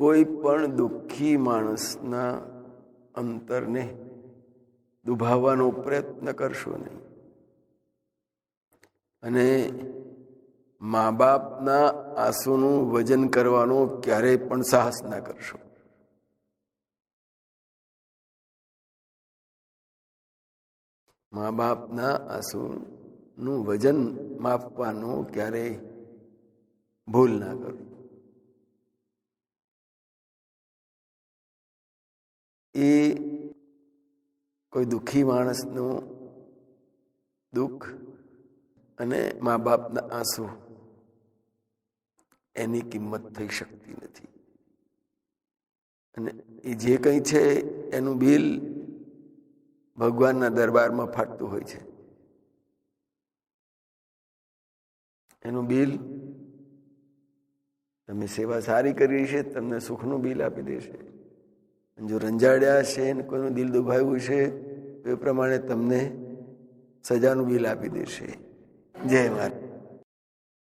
કોઈ પણ દુઃખી માણસના અંતરને દુભાવવાનો પ્રયત્ન કરશો નહીં. અને મા બાપના આંસુનું વજન કરવાનો ક્યારેય પણ સાહસ ના કરશો. મા બાપના આંસુનું વજન માપવાનું ક્યારેય ભૂલ ના કરો. એ કોઈ દુઃખી માણસનું દુઃખ અને મા બાપના આંસુ એની કિંમત થઈ શકતી નથી. અને એ જે કંઈ છે એનું બિલ ભગવાનના દરબારમાં ફાટતું હોય છે. એનું બિલ તમે સેવા સારી કરી છે, તમને સુખનું બિલ આપી દેશે. જો રંજાડ્યા છે ને કોઈનું દિલ દુભાવ્યું છે એ પ્રમાણે તમને સજાનું બિલ આપી દેશે. જય માતા